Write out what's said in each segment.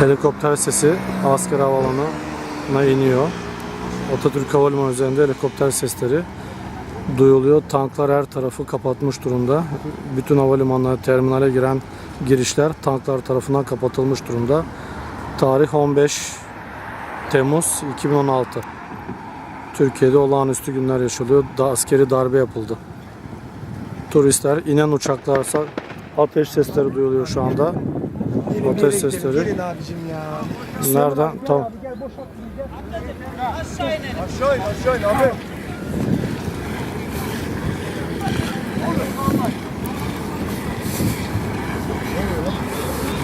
Helikopter sesi asker havalanına iniyor. Atatürk Havalimanı üzerinde helikopter sesleri duyuluyor. Tanklar her tarafı kapatmış durumda. Bütün havalimanları terminale giren girişler tanklar tarafından kapatılmış durumda. Tarih 15 Temmuz 2016. Türkiye'de olağanüstü günler yaşanıyor. Da askeri darbe yapıldı. Turistler inen uçaklarsa ateş sesleri duyuluyor şu anda. Ateş sesleri. Gelin abicim ya. Nereden? Tamam. Aşağı in aşağı in abi.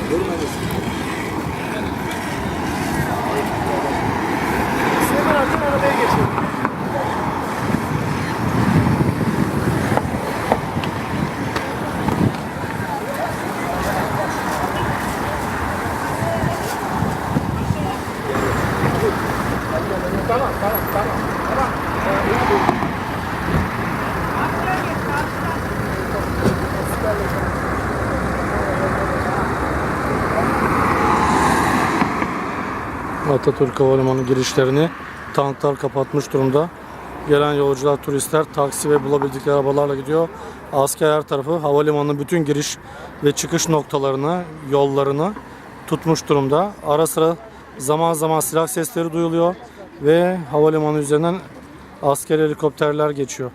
Süleyman Atatürk Havalimanı girişlerini tanklar kapatmış durumda. Gelen yolcular, turistler taksi ve bulabildikleri arabalarla gidiyor. Asker her tarafı havalimanının bütün giriş ve çıkış noktalarını, yollarını tutmuş durumda. Ara sıra zaman zaman silah sesleri duyuluyor ve havalimanı üzerinden asker helikopterler geçiyor.